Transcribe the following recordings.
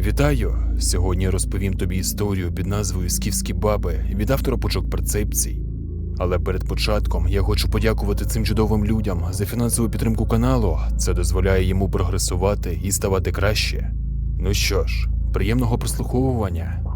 Вітаю! Сьогодні я розповім тобі історію під назвою Скіфські баби від автора почок перцепцій. Але перед початком я хочу подякувати цим чудовим людям за фінансову підтримку каналу. Це дозволяє йому прогресувати і ставати краще. Ну що ж, приємного прослуховування.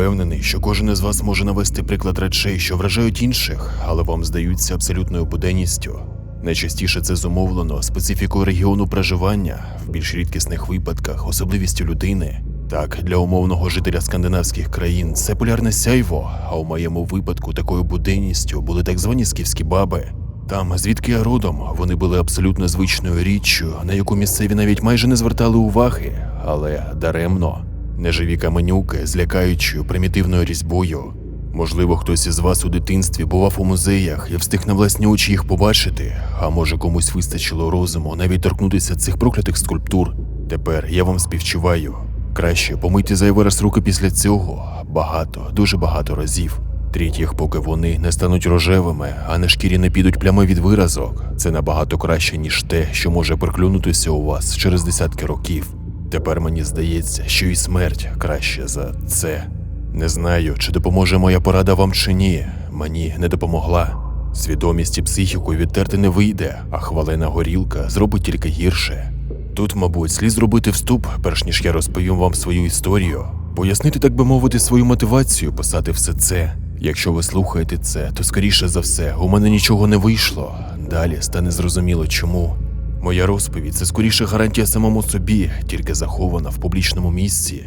Упевнений, що кожен із вас може навести приклад речей, що вражають інших, але вам здаються абсолютною буденністю. Найчастіше це зумовлено специфікою регіону проживання, в більш рідкісних випадках особливістю людини. Так, для умовного жителя скандинавських країн це полярне сяйво, а у моєму випадку такою буденністю були так звані скіфські баби. Там, звідки я родом, вони були абсолютно звичною річчю, на яку місцеві навіть майже не звертали уваги, але даремно. Неживі каменюки з лякаючою примітивною різьбою. Можливо, хтось із вас у дитинстві бував у музеях і встиг на власні очі їх побачити, а може комусь вистачило розуму навіть торкнутися цих проклятих скульптур. Тепер я вам співчуваю. Краще помийте зайвий раз руки після цього багато, дуже багато разів. Тріть поки вони не стануть рожевими, а на шкірі не підуть плями від виразок. Це набагато краще, ніж те, що може приклюнутися у вас через десятки років. Тепер мені здається, що і смерть краще за це. Не знаю, чи допоможе моя порада вам чи ні. Мені не допомогла. Свідомість і психіку відтерти не вийде, а хвалена горілка зробить тільки гірше. Тут, мабуть, слід зробити вступ, перш ніж я розповім вам свою історію, пояснити, так би мовити, свою мотивацію писати все це. Якщо ви слухаєте це, то скоріше за все, у мене нічого не вийшло. Далі стане зрозуміло чому. Моя розповідь це скоріше гарантія самому собі, тільки захована в публічному місці.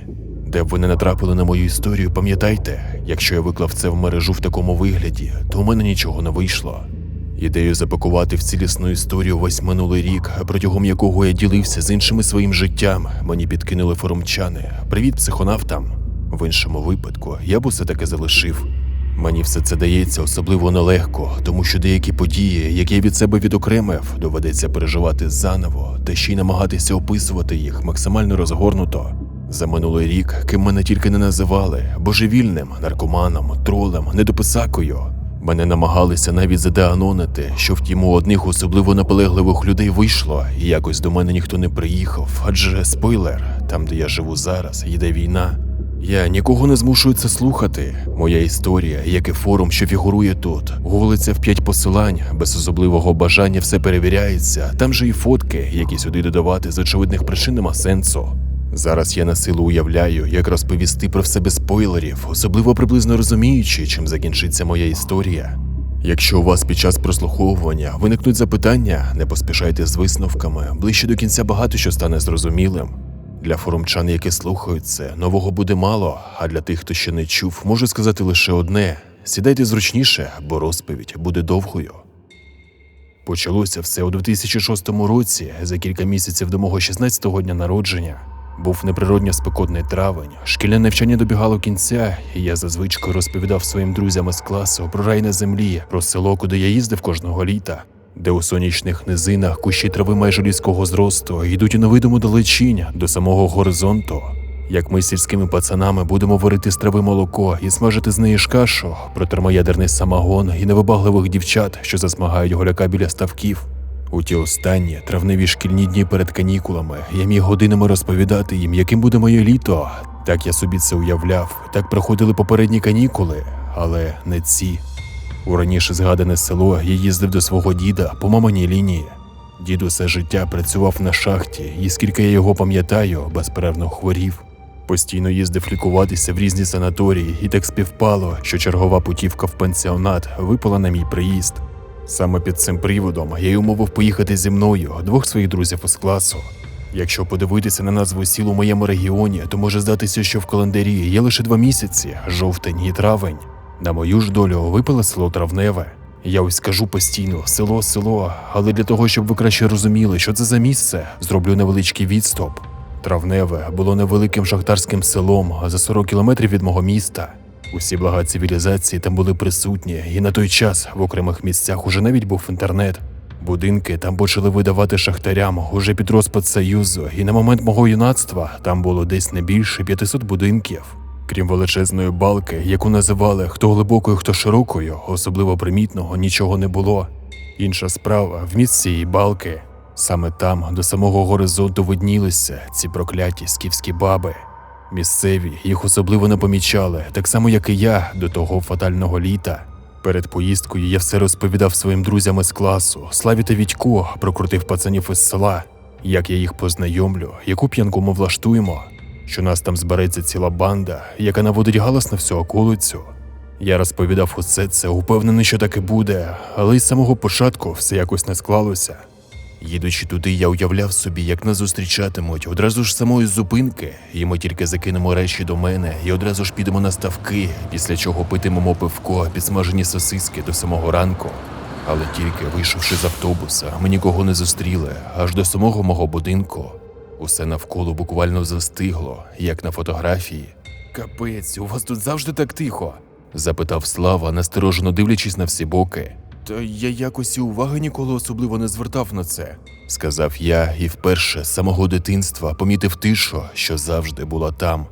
Де б ви не натрапили на мою історію, пам'ятайте, якщо я виклав це в мережу в такому вигляді, то у мене нічого не вийшло. Ідею запакувати в цілісну історію весь минулий рік, протягом якого я ділився з іншими своїм життям, мені підкинули форумчани. Привіт, психонавтам. В іншому випадку я б усе таки залишив. Мені все це дається особливо нелегко, тому що деякі події, які я від себе відокремив, доведеться переживати заново та ще й намагатися описувати їх максимально розгорнуто. За минулий рік, ким мене тільки не називали божевільним, наркоманом, тролем, недописакою. Мене намагалися навіть задеанонити, що втім у одних особливо наполегливих людей вийшло, і якось до мене ніхто не приїхав. Адже спойлер, там, де я живу зараз, йде війна. Я нікого не змушую це слухати. Моя історія, як і форум, що фігурує тут, голиться в п'ять посилань, без особливого бажання все перевіряється. Там же і фотки, які сюди додавати з очевидних причин нема сенсу. Зараз я на силу уявляю, як розповісти про все без спойлерів, особливо приблизно розуміючи, чим закінчиться моя історія. Якщо у вас під час прослуховування виникнуть запитання, не поспішайте з висновками. Ближче до кінця багато що стане зрозумілим. Для форумчан, які слухають це, нового буде мало, а для тих, хто ще не чув, можу сказати лише одне: сідайте зручніше, бо розповідь буде довгою. Почалося все у 2006 році, за кілька місяців до мого 16-го дня народження. Був неприродньо спекотний травень, шкільне навчання добігало кінця, і я за звичкою розповідав своїм друзям із класу про рай на землі, про село, куди я їздив кожного літа, де у сонячних низинах кущі трави майже людського зросту йдуть у невидиму далечінь до самого горизонту. Як ми з сільськими пацанами будемо варити з трави молоко і смажити з неї ж кашу, про термоядерний самогон і невибагливих дівчат, що засмагають голяка біля ставків. У ті останні травневі шкільні дні перед канікулами я міг годинами розповідати їм, яким буде моє літо. Так я собі це уявляв, так проходили попередні канікули, але не ці. У раніше згадане село я їздив до свого діда по маминій лінії. Дід усе життя працював на шахті, і скільки я його пам'ятаю, безперервно хворів. Постійно їздив лікуватися в різні санаторії, і так співпало, що чергова путівка в пансіонат випала на мій приїзд. Саме під цим приводом я й умовив поїхати зі мною двох своїх друзів із класу. Якщо подивитися на назву сіл у моєму регіоні, то може здатися, що в календарі є лише два місяці жовтень і травень. На мою ж долю випало село Травневе. Я ось скажу постійно село, село, але для того, щоб ви краще розуміли, що це за місце, зроблю невеличкий відстоп. Травневе було невеликим шахтарським селом, за 40 кілометрів від мого міста. Усі блага цивілізації там були присутні, і на той час в окремих місцях уже навіть був інтернет. Будинки там почали видавати шахтарям уже під розпад Союзу, і на момент мого юнацтва там було десь не більше 500 будинків. Крім величезної балки, яку називали хто глибокою, хто широкою, особливо примітного нічого не було. Інша справа вміст цієї балки. Саме там до самого горизонту виднілися ці прокляті скіфські баби. Місцеві їх особливо не помічали, так само як і я до того фатального літа. Перед поїздкою я все розповідав своїм друзям із класу, Славі та Вітько, прокрутив пацанів із села, як я їх познайомлю, яку п'янку ми влаштуємо, що нас там збереться ціла банда, яка наводить галас на всю околицю. Я розповідав усе це, упевнений, що так і буде, але із самого початку все якось не склалося. Їдучи туди, я уявляв собі, як нас зустрічатимуть одразу ж самої зупинки, і ми тільки закинемо речі до мене і одразу ж підемо на ставки, після чого питимемо пивко, підсмажені сосиски до самого ранку. Але тільки вийшовши з автобуса, ми нікого не зустріли аж до самого мого будинку. Усе навколо буквально застигло, як на фотографії. Капець, у вас тут завжди так тихо? запитав Слава, насторожено дивлячись на всі боки. Та я якось і уваги ніколи особливо не звертав на це, сказав я і вперше з самого дитинства помітив тишу, що завжди була там.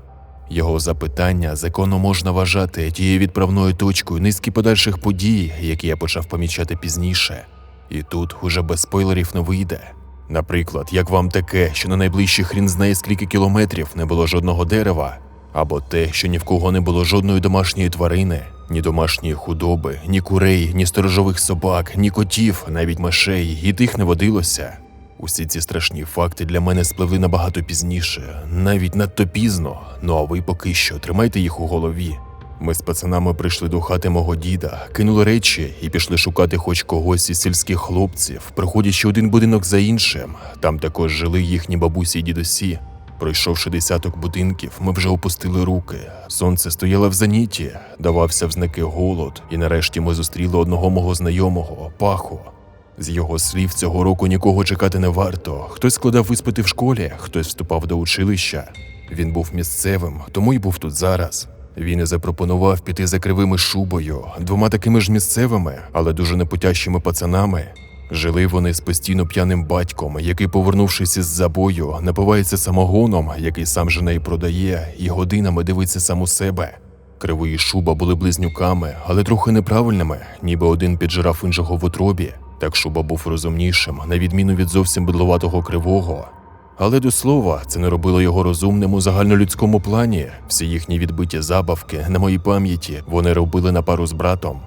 Його запитання законно можна вважати тією відправною точкою низки подальших подій, які я почав помічати пізніше. І тут уже без спойлерів не вийде. Наприклад, як вам таке, що на найближчий хрін знає скільки кілометрів не було жодного дерева, або те, що ні в кого не було жодної домашньої тварини, ні домашньої худоби, ні курей, ні сторожових собак, ні котів, навіть мишей, і тих не водилося. Усі ці страшні факти для мене спливли набагато пізніше, навіть надто пізно. Ну а ви поки що тримайте їх у голові. Ми з пацанами прийшли до хати мого діда, кинули речі і пішли шукати хоч когось із сільських хлопців, проходячи один будинок за іншим. Там також жили їхні бабусі й дідусі. Пройшовши десяток будинків, ми вже опустили руки. Сонце стояло в зеніті, давався в знаки голод, і нарешті ми зустріли одного мого знайомого паху. З його слів цього року нікого чекати не варто. Хтось складав іспити в школі, хтось вступав до училища. Він був місцевим, тому й був тут зараз. Він і запропонував піти за кривими шубою, двома такими ж місцевими, але дуже непотящими пацанами. Жили вони з постійно п'яним батьком, який, повернувшись із забою, напивається самогоном, який сам жене і продає, і годинами дивиться сам у себе. Кривий і шуба були близнюками, але трохи неправильними, ніби один піджирав іншого в утробі. Так шуба був розумнішим, на відміну від зовсім бидловатого кривого. Але до слова, це не робило його розумним у загальнолюдському плані. Всі їхні відбиті забавки на моїй пам'яті вони робили на пару з братом.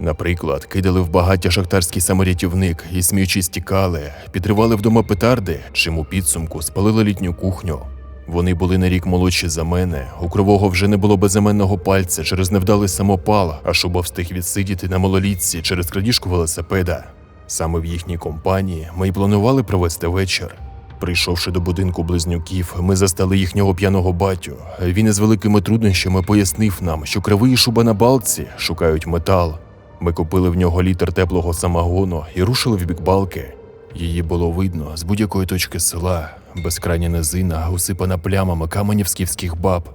Наприклад, кидали в багаття шахтарський саморятівник і сміючись тікали, підривали вдома петарди, чим у підсумку спалили літню кухню. Вони були на рік молодші за мене. У кривого вже не було безіменного пальця через невдалий самопал, а шуба встиг відсидіти на малолітці через крадіжку велосипеда. Саме в їхній компанії ми й планували провести вечір. Прийшовши до будинку близнюків, ми застали їхнього п'яного батю. Він із великими труднощами пояснив нам, що кривий шуба на балці шукають метал. Ми купили в нього літр теплого самогону і рушили в бік балки. Її було видно з будь-якої точки села, безкрайня низина, усипана плямами каменів скіфських баб.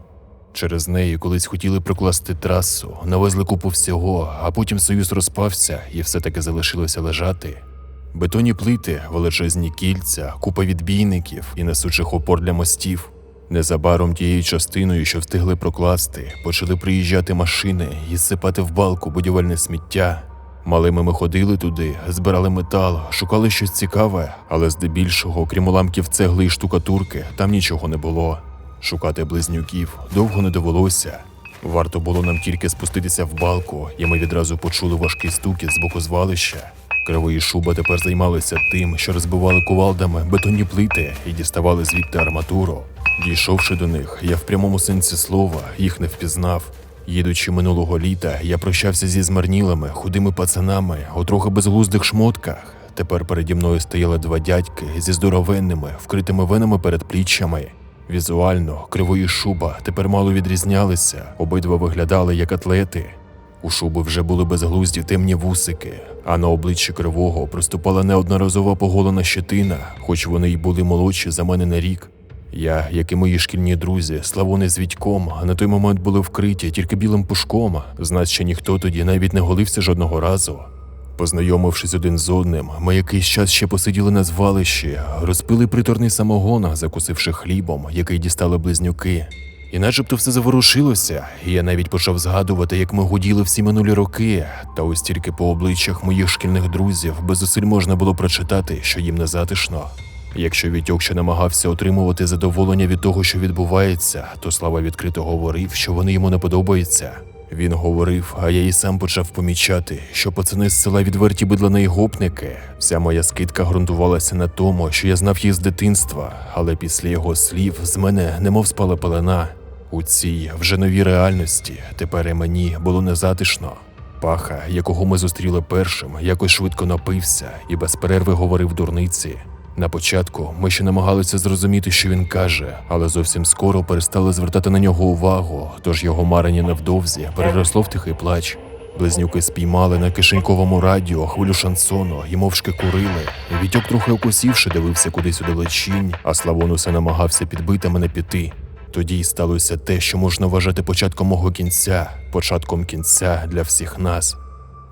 Через неї колись хотіли прокласти трасу, навезли купу всього, а потім союз розпався і все таки залишилося лежати. Бетонні плити, величезні кільця, купа відбійників і несучих опор для мостів. Незабаром тією частиною, що встигли прокласти, почали приїжджати машини і сипати в балку будівельне сміття. Малими ми ходили туди, збирали метал, шукали щось цікаве, але здебільшого, крім уламків цегли і штукатурки, там нічого не було. Шукати близнюків довго не довелося. Варто було нам тільки спуститися в балку, і ми відразу почули важкий стукіт з боку звалища. Кривий шуба тепер займалися тим, що розбивали кувалдами бетонні плити і діставали звідти арматуру. Дійшовши до них, я в прямому сенсі слова їх не впізнав. Їдучи минулого літа, я прощався зі змарнілими, худими пацанами у трохи безглуздих шмотках. Тепер переді мною стояли два дядьки зі здоровенними, вкритими венами перед пліччями. Візуально, кривої шуба тепер мало відрізнялися, обидва виглядали як атлети. У шуби вже були безглузді темні вусики, а на обличчі кривого проступала неодноразова поголена щетина, хоч вони й були молодші за мене на рік. Я, як і мої шкільні друзі, Славони з Вітьком, на той момент були вкриті тільки білим пушком, знать, ніхто тоді навіть не голився жодного разу. Познайомившись один з одним, ми якийсь час ще посиділи на звалищі, розпили приторний самогон, закусивши хлібом, який дістали близнюки. І начебто все заворушилося, і я навіть почав згадувати, як ми гуділи всі минулі роки, та ось тільки по обличчях моїх шкільних друзів без зусиль можна було прочитати, що їм не затишно. Якщо Вітьок ще намагався отримувати задоволення від того, що відбувається, то Слава відкрито говорив, що вони йому не подобаються. Він говорив, а я і сам почав помічати, що пацани з села відверті бидлани й гопники. Вся моя скидка ґрунтувалася на тому, що я знав їх з дитинства, але після його слів з мене немов спала пелена. У цій вже новій реальності тепер і мені було незатишно. Паха, якого ми зустріли першим, якось швидко напився і без перерви говорив дурниці. На початку ми ще намагалися зрозуміти, що він каже, але зовсім скоро перестали звертати на нього увагу, тож його марення невдовзі переросло в тихий плач. Близнюки спіймали на кишеньковому радіо хвилю шансону і мовчки курили. Вітьок трохи окусівши, дивився кудись у далечінь, а Славон усе намагався підбити мене піти. Тоді й сталося те, що можна вважати початком мого кінця, початком кінця для всіх нас.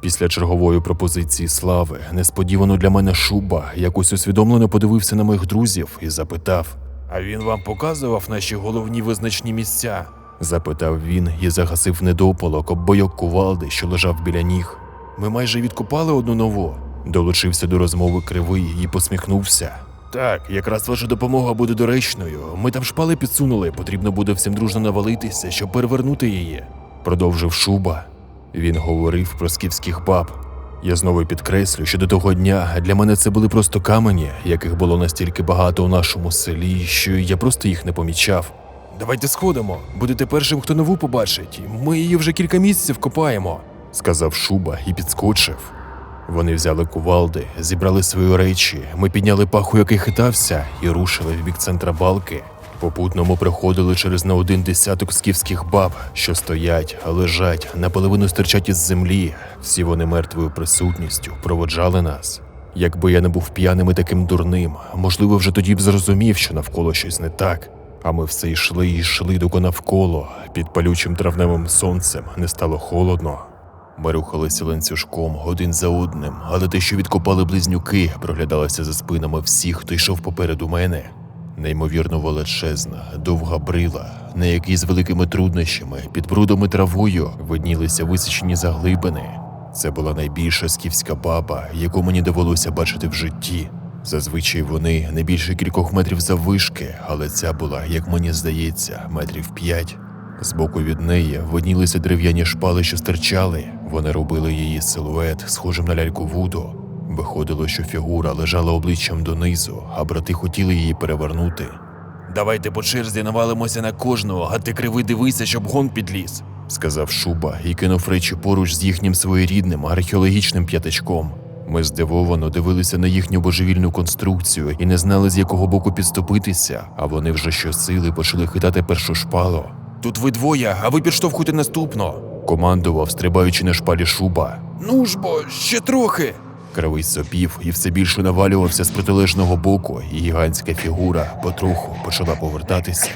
Після чергової пропозиції слави, несподівано для мене шуба якось усвідомлено подивився на моїх друзів і запитав: А він вам показував наші головні визначні місця? запитав він і загасив недополок об бойок кувалди, що лежав біля ніг. Ми майже відкопали одну нову. Долучився до розмови кривий і посміхнувся. Так, якраз ваша допомога буде доречною. Ми там шпали підсунули, потрібно буде всім дружно навалитися, щоб перевернути її. Продовжив шуба. Він говорив про скіфських баб. Я знову підкреслю, що до того дня для мене це були просто камені, яких було настільки багато у нашому селі, що я просто їх не помічав. Давайте сходимо, будете першим, хто нову побачить. Ми її вже кілька місяців копаємо, сказав Шуба і підскочив. Вони взяли кувалди, зібрали свої речі. Ми підняли паху, який хитався, і рушили в бік центра балки. Попутно ми проходили через не один десяток скіфських баб, що стоять, лежать, наполовину стирчать із землі. Всі вони мертвою присутністю проводжали нас. Якби я не був п'яним і таким дурним, можливо, вже тоді б зрозумів, що навколо щось не так. А ми все йшли і йшли доки навколо. Під палючим травневим сонцем не стало холодно. Ми рухалися ланцюжком один за одним, але те, що відкопали близнюки, проглядалося за спинами всіх, хто йшов попереду мене. Неймовірно величезна, довга брила, на якій з великими труднощами, під брудом і травою виднілися висічені заглибини. Це була найбільша скіфська баба, яку мені довелося бачити в житті. Зазвичай вони не більше кількох метрів заввишки, але ця була, як мені здається, метрів п'ять. Збоку від неї виднілися дерев'яні шпали, що стирчали. Вони робили її силует, схожим на ляльку Вуду. Виходило, що фігура лежала обличчям донизу, а брати хотіли її перевернути. Давайте по черзі навалимося на кожного, а ти кривий дивися, щоб гон підліз, сказав Шуба і кинув речі поруч з їхнім своєрідним археологічним п'ятачком. Ми здивовано дивилися на їхню божевільну конструкцію і не знали, з якого боку підступитися, а вони вже щосили почали хитати першу шпалу. Тут ви двоє, а ви підштовхуйте наступно, командував, стрибаючи на шпалі шуба. Ну ж бо, ще трохи. Кривий сопів і все більше навалювався з протилежного боку, і гігантська фігура потроху почала повертатися.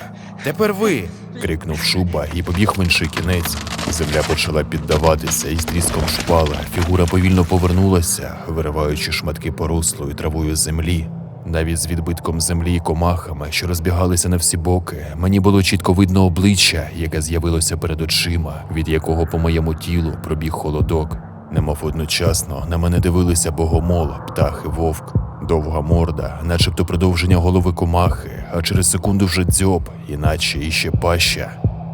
Тепер ви. крикнув шуба і побіг в інший кінець. Земля почала піддаватися, і з тріском шпала фігура повільно повернулася, вириваючи шматки порослої травою землі. Навіть з відбитком землі і комахами, що розбігалися на всі боки, мені було чітко видно обличчя, яке з'явилося перед очима, від якого по моєму тілу пробіг холодок. Немов одночасно на мене дивилися богомол, птах і вовк. Довга морда, начебто продовження голови комахи, а через секунду вже дзьоб, іначе іще паща.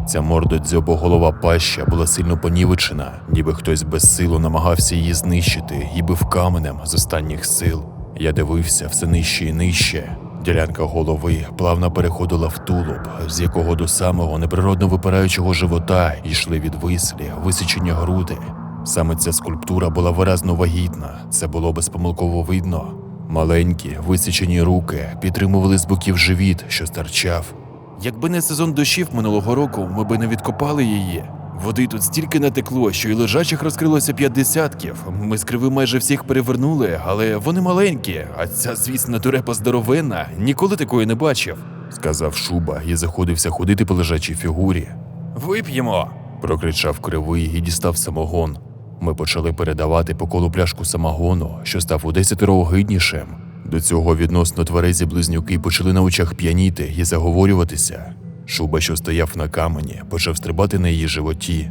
Ця морда дзьобо голова паща була сильно понівечена, ніби хтось без силу намагався її знищити і бив каменем з останніх сил. Я дивився все нижче і нижче. Ділянка голови плавно переходила в тулуб, з якого до самого неприродно випираючого живота йшли відвислі, висічені груди. Саме ця скульптура була виразно вагітна, це було безпомилково видно. Маленькі, висічені руки підтримували з боків живіт, що старчав. Якби не сезон дощів минулого року, ми би не відкопали її. Води тут стільки натекло, що і лежачих розкрилося п'ять десятків. Ми з криви майже всіх перевернули, але вони маленькі, а ця, звісно, дурепа здоровенна, ніколи такої не бачив, сказав Шуба і заходився ходити по лежачій фігурі. Вип'ємо. прокричав кривий і дістав самогон. Ми почали передавати по колу пляшку самогону, що став у десятеро огиднішим. До цього відносно тверезі близнюки почали на очах п'яніти і заговорюватися. Шуба, що стояв на камені, почав стрибати на її животі.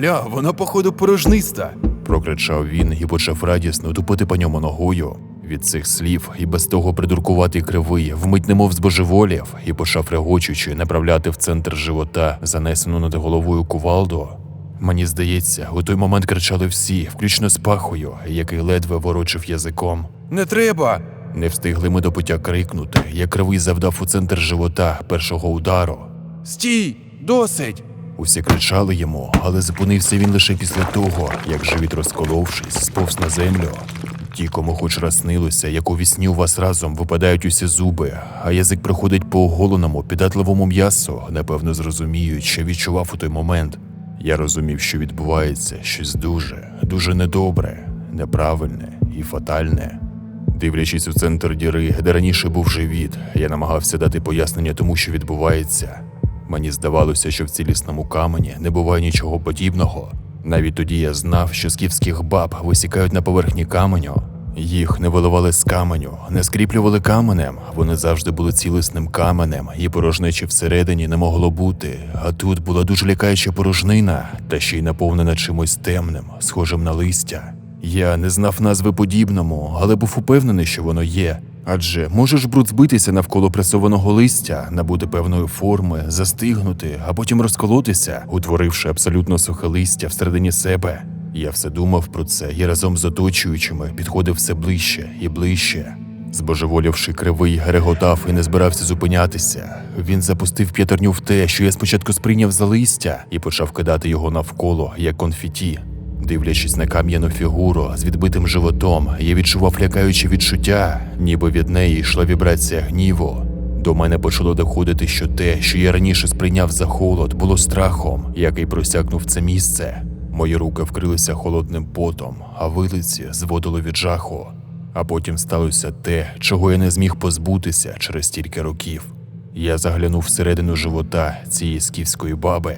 Ля, вона, походу, порожниста. прокричав він і почав радісно тупити по ньому ногою. Від цих слів і без того придуркуватий кривий вмить немов збожеволів і почав регочучи направляти в центр живота занесену над головою кувалду. Мені здається, у той момент кричали всі, включно з пахою, який ледве ворочив язиком. Не треба. Не встигли ми до пуття крикнути, як кривий завдав у центр живота першого удару. Стій! Досить! Усі кричали йому, але зупинився він лише після того, як живіт розколовшись, сповз на землю. Ті, кому хоч раз снилося, як у вісні у вас разом випадають усі зуби, а язик приходить по оголеному, піддатливому м'ясу, напевно зрозуміють, що відчував у той момент. Я розумів, що відбувається щось дуже, дуже недобре, неправильне і фатальне. Дивлячись у центр діри, де раніше був живіт, я намагався дати пояснення тому, що відбувається. Мені здавалося, що в цілісному камені не буває нічого подібного. Навіть тоді я знав, що скіфських баб висікають на поверхні каменю. Їх не виливали з каменю, не скріплювали каменем. Вони завжди були цілісним каменем, і порожнечі всередині не могло бути. А тут була дуже лякаюча порожнина, та ще й наповнена чимось темним, схожим на листя. Я не знав назви подібному, але був упевнений, що воно є. Адже можеш бруд збитися навколо пресованого листя, набути певної форми, застигнути, а потім розколотися, утворивши абсолютно сухе листя всередині себе. Я все думав про це і разом з оточуючими підходив все ближче і ближче. Збожеволівши кривий, реготав і не збирався зупинятися. Він запустив п'ятерню в те, що я спочатку сприйняв за листя, і почав кидати його навколо, як конфеті. Дивлячись на кам'яну фігуру з відбитим животом, я відчував лякаюче відчуття, ніби від неї йшла вібрація гніву. До мене почало доходити, що те, що я раніше сприйняв за холод, було страхом, який просякнув це місце. Мої руки вкрилися холодним потом, а вилиці зводило від жаху. А потім сталося те, чого я не зміг позбутися через стільки років. Я заглянув всередину живота цієї скіфської баби.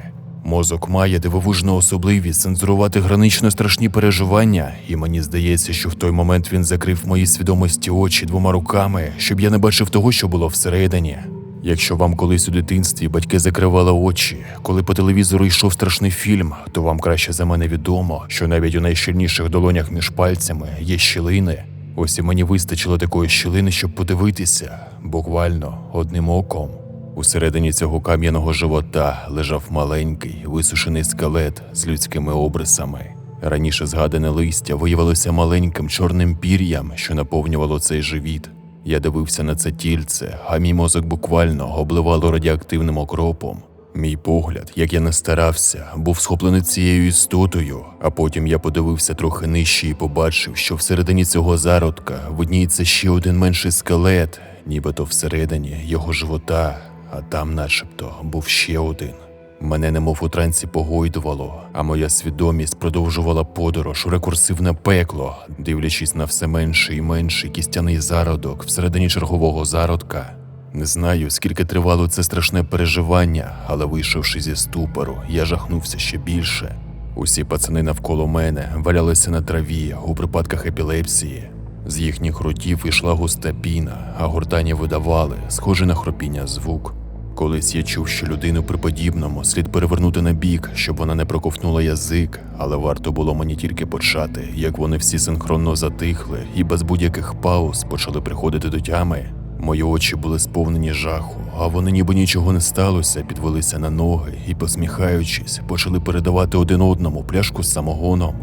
Мозок має дивовижну особливість цензурувати гранично страшні переживання, і мені здається, що в той момент він закрив в моїй свідомості очі двома руками, щоб я не бачив того, що було всередині. Якщо вам колись у дитинстві батьки закривали очі, коли по телевізору йшов страшний фільм, то вам краще за мене відомо, що навіть у найщільніших долонях між пальцями є щілини. Ось і мені вистачило такої щілини, щоб подивитися, буквально одним оком. Усередині цього кам'яного живота лежав маленький, висушений скелет з людськими обрисами. Раніше згадане листя виявилося маленьким чорним пір'ям, що наповнювало цей живіт. Я дивився на це тільце, а мій мозок буквально обливало радіоактивним окропом. Мій погляд, як я не старався, був схоплений цією істотою, а потім я подивився трохи нижче і побачив, що всередині цього зародка видніється ще один менший скелет, нібито всередині його живота, а там, начебто, був ще один. Мене немов у трансі погойдувало, а моя свідомість продовжувала подорож у рекурсивне пекло, дивлячись на все менший і менший кістяний зародок всередині чергового зародка. Не знаю, скільки тривало це страшне переживання, але вийшовши зі ступору, я жахнувся ще більше. Усі пацани навколо мене валялися на траві у припадках епілепсії. З їхніх ротів йшла густа піна, а гортані видавали, схоже на хропіння звук. Колись я чув, що людину при подібному слід перевернути на бік, щоб вона не проковтнула язик, але варто було мені тільки почати, як вони всі синхронно затихли і без будь-яких пауз почали приходити до тями. Мої очі були сповнені жаху, а вони ніби нічого не сталося, підвелися на ноги і, посміхаючись, почали передавати один одному пляшку з самогоном.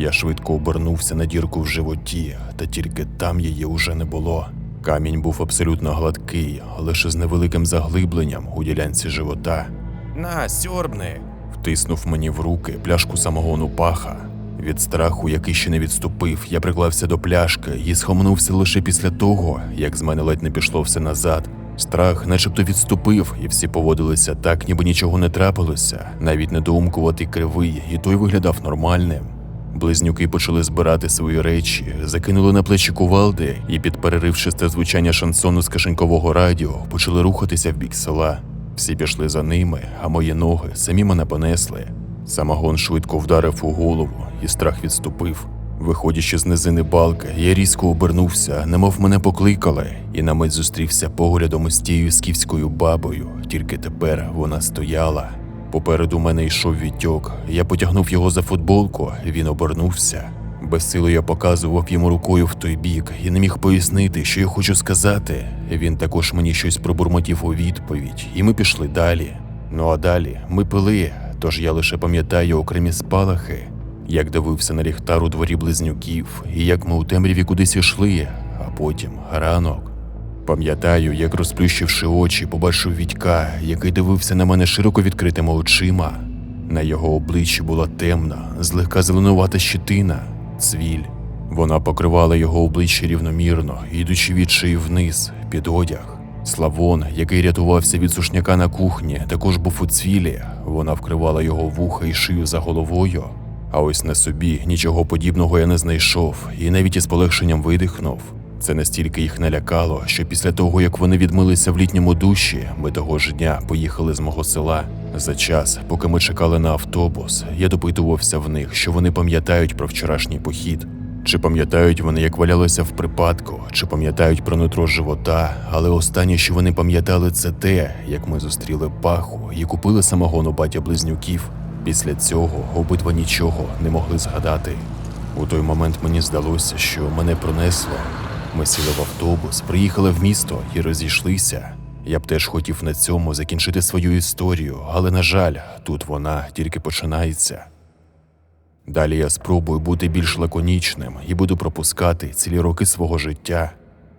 Я швидко обернувся на дірку в животі, та тільки там її уже не було. Камінь був абсолютно гладкий, лише з невеликим заглибленням у ділянці живота. На, сьорбни. Втиснув мені в руки пляшку самогону паха. Від страху, який ще не відступив, я приклався до пляшки і схаменувся лише після того, як з мене ледь не пішло все назад. Страх начебто відступив, і всі поводилися так, ніби нічого не трапилося, навіть недоумкуватий кривий, і той виглядав нормальним. Близнюки почали збирати свої речі, закинули на плечі кувалди і, підпереривши те звучання шансону з кишенькового радіо, почали рухатися в бік села. Всі пішли за ними, а мої ноги самі мене понесли. Самогон швидко вдарив у голову, і страх відступив. Виходячи з низини балки, я різко обернувся, немов мене покликали, і на мить зустрівся поглядом із тією скіфською бабою, тільки тепер вона стояла. Попереду мене йшов відтьок. Я потягнув його за футболку, він обернувся. Безсило я показував йому рукою в той бік і не міг пояснити, що я хочу сказати. Він також мені щось пробурмотів у відповідь, і ми пішли далі. Ну а далі ми пили, тож я лише пам'ятаю окремі спалахи, як дивився на ліхтар у дворі близнюків, і як ми у темряві кудись йшли, а потім ранок. Пам'ятаю, як розплющивши очі, побачив Вітька, який дивився на мене широко відкритими очима. На його обличчі була темна, злегка зеленувата щетина, цвіль. Вона покривала його обличчя рівномірно, ідучи від шиї вниз, під одяг. Славон, який рятувався від сушняка на кухні, також був у цвілі. Вона вкривала його вуха і шию за головою. А ось на собі нічого подібного я не знайшов, і навіть із полегшенням видихнув. Це настільки їх налякало, що після того, як вони відмилися в літньому душі, ми того ж дня поїхали з мого села. За час, поки ми чекали на автобус, я допитувався в них, що вони пам'ятають про вчорашній похід. Чи пам'ятають вони, як валялися в припадку, чи пам'ятають про нутро живота, але останнє, що вони пам'ятали, це те, як ми зустріли паху і купили самогону батя близнюків. Після цього обидва нічого не могли згадати. У той момент мені здалося, що мене пронесло. Ми сіли в автобус, приїхали в місто і розійшлися. Я б теж хотів на цьому закінчити свою історію, але, на жаль, тут вона тільки починається. Далі я спробую бути більш лаконічним і буду пропускати цілі роки свого життя.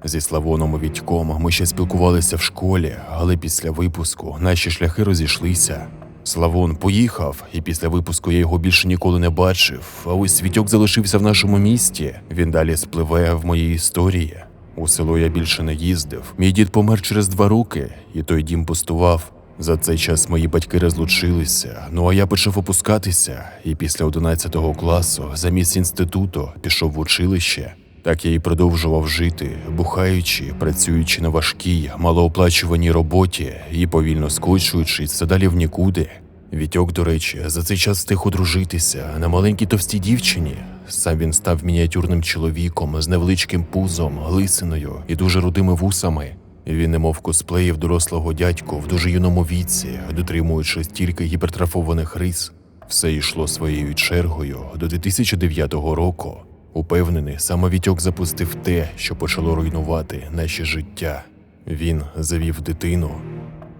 Зі Славоном Вітьком ми ще спілкувалися в школі, але після випуску наші шляхи розійшлися. Славон поїхав, і після випуску я його більше ніколи не бачив. А ось Вітьок залишився в нашому місті. Він далі спливе в моїй історії. У село я більше не їздив. Мій дід помер через два роки, і той дім пустував. За цей час мої батьки розлучилися. Ну а я почав опускатися, і після 11 класу, замість інституту, пішов в училище. Так я і продовжував жити, бухаючи, працюючи на важкій, малооплачуваній роботі і повільно скочуючись все далі в нікуди. Вітьок, до речі, за цей час встиг одружитися на маленькій товстій дівчині. Сам він став мініатюрним чоловіком з невеличким пузом, глисиною і дуже рудими вусами. Він немов косплеїв дорослого дядьку в дуже юному віці, дотримуючись тільки гіпертрафованих рис. Все йшло своєю чергою до 2009 року. Упевнений, саме Вітьок запустив те, що почало руйнувати наше життя. Він завів дитину.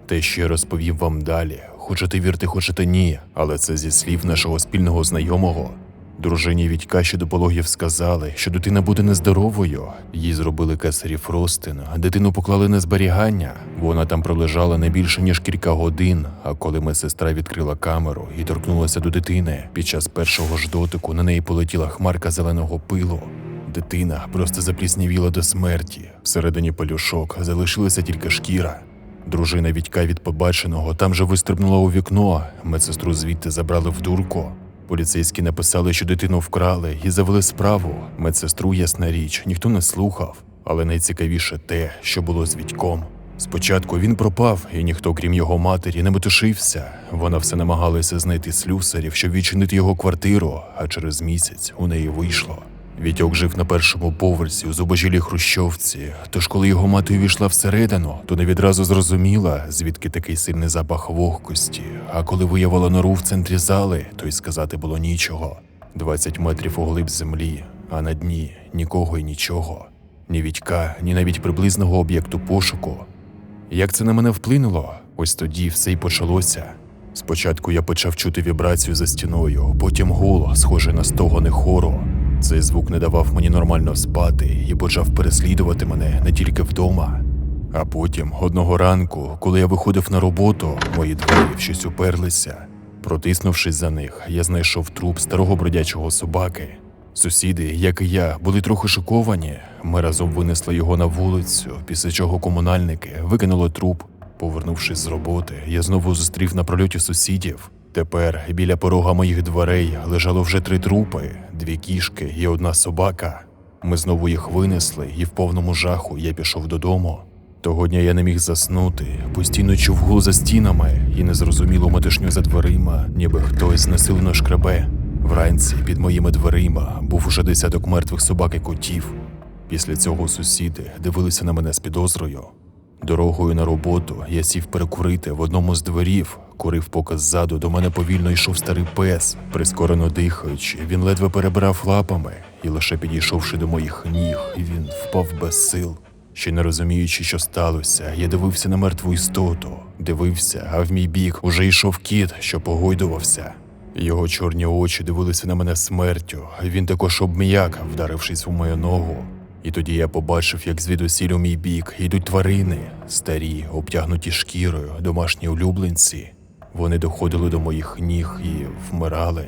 Те, що я розповів вам далі, хочете вірте, хочете ні, але це зі слів нашого спільного знайомого. Дружині Вітька ще до пологів сказали, що дитина буде нездоровою. Їй зробили кесарів ростин, дитину поклали на зберігання. Вона там пролежала не більше ніж кілька годин. А коли медсестра відкрила камеру і торкнулася до дитини, під час першого ж дотику на неї полетіла хмарка зеленого пилу. Дитина просто запліснівіла до смерті. Всередині пелюшок залишилася тільки шкіра. Дружина Вітька від побаченого там же вистрибнула у вікно. Медсестру звідти забрали в дурку. Поліцейські написали, що дитину вкрали і завели справу. Медсестру, ясна річ, ніхто не слухав. Але найцікавіше те, що було з Відьком. Спочатку він пропав, і ніхто, крім його матері, не метушився. Вона все намагалася знайти слюсарів, щоб відчинити його квартиру, а через місяць у неї вийшло. Вітьок жив на першому поверсі у зубожілій хрущовці. Тож, коли його мати увійшла всередину, то не відразу зрозуміла, звідки такий сильний запах вогкості. А коли виявила нору в центрі зали, то й сказати було нічого. 20 метрів углиб землі, а на дні нікого й нічого. Ні Вітька, ні навіть приблизного об'єкту пошуку. Як це на мене вплинуло? Ось тоді все й почалося. Спочатку я почав чути вібрацію за стіною, потім голос, схожий на стогони хору. Цей звук не давав мені нормально спати і почав переслідувати мене не тільки вдома. А потім, одного ранку, коли я виходив на роботу, мої двері щось уперлися. Протиснувшись за них, я знайшов труп старого бродячого собаки. Сусіди, як і я, були трохи шоковані. Ми разом винесли його на вулицю, після чого комунальники викинули труп. Повернувшись з роботи, я знову зустрів на прольоті сусідів. Тепер біля порога моїх дверей лежало вже три трупи: дві кішки і одна собака. Ми знову їх винесли, і в повному жаху я пішов додому. Того дня я не міг заснути, постійно чув гул за стінами і незрозумілу метушню за дверима, ніби хтось знесилено шкребе. Вранці під моїми дверима був уже десяток мертвих собак і котів. Після цього сусіди дивилися на мене з підозрою. Дорогою на роботу я сів перекурити в одному з дворів, курив, поки ззаду до мене повільно йшов старий пес. Прискорено дихаючи, він ледве перебирав лапами, і лише підійшовши до моїх ніг, він впав без сил. Ще не розуміючи, що сталося, я дивився на мертву істоту. Дивився, а в мій бік уже йшов кіт, що погойдувався. Його чорні очі дивилися на мене смертю, він також обм'як, вдарившись у мою ногу. І тоді я побачив, як звідусіль у мій бік йдуть тварини, старі, обтягнуті шкірою, домашні улюбленці. Вони доходили до моїх ніг і вмирали.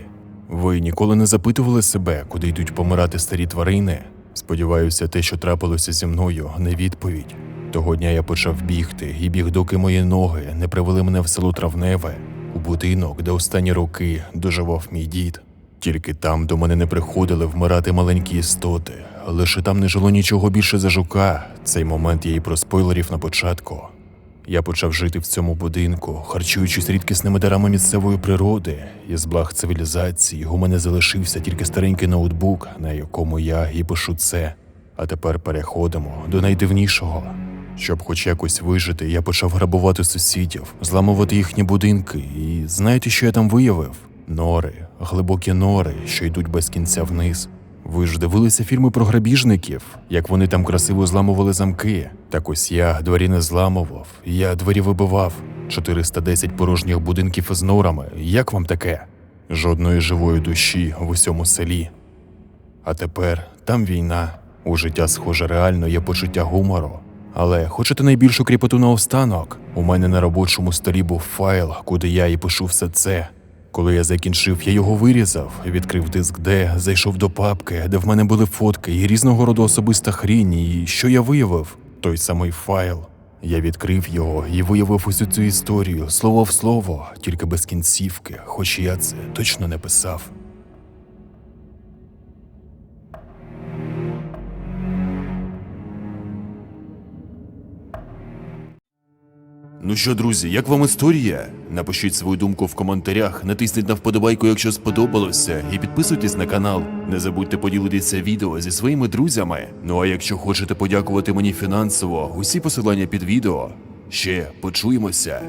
Ви ніколи не запитували себе, куди йдуть помирати старі тварини? Сподіваюся, те, що трапилося зі мною, не відповідь. Того дня я почав бігти і біг, доки мої ноги не привели мене в село Травневе, у будинок, де останні роки доживав мій дід. Тільки там до мене не приходили вмирати маленькі істоти, лише там не жило нічого більше за жука. Цей момент я і проспойлерів на початку. Я почав жити в цьому будинку, харчуючись рідкісними дарами місцевої природи, і з благ цивілізації у мене залишився тільки старенький ноутбук, на якому я і пишу це. А тепер переходимо до найдивнішого. Щоб хоч якось вижити, я почав грабувати сусідів, зламувати їхні будинки, і знаєте, що я там виявив? Нори, глибокі нори, що йдуть без кінця вниз. Ви ж дивилися фільми про грабіжників, як вони там красиво зламували замки. Так ось я двері не зламував, я двері вибивав. 410 порожніх будинків із норами. Як вам таке? Жодної живої душі в усьому селі. А тепер там війна. У життя схоже реально є почуття гумору. Але хочете найбільшу кріпоту наостанок? У мене на робочому столі був файл, куди я і пишу все це. Коли я закінчив, я його вирізав, відкрив диск Д, зайшов до папки, де в мене були фотки і різного роду особиста хрінь. І що я виявив? Той самий файл. Я відкрив його і виявив усю цю історію слово в слово, тільки без кінцівки, хоч я це точно не писав. Ну що, друзі, як вам історія? Напишіть свою думку в коментарях, натисніть на вподобайку, якщо сподобалося, і підписуйтесь на канал. Не забудьте поділитися відео зі своїми друзями. Ну а якщо хочете подякувати мені фінансово, усі посилання під відео. Ще почуємося.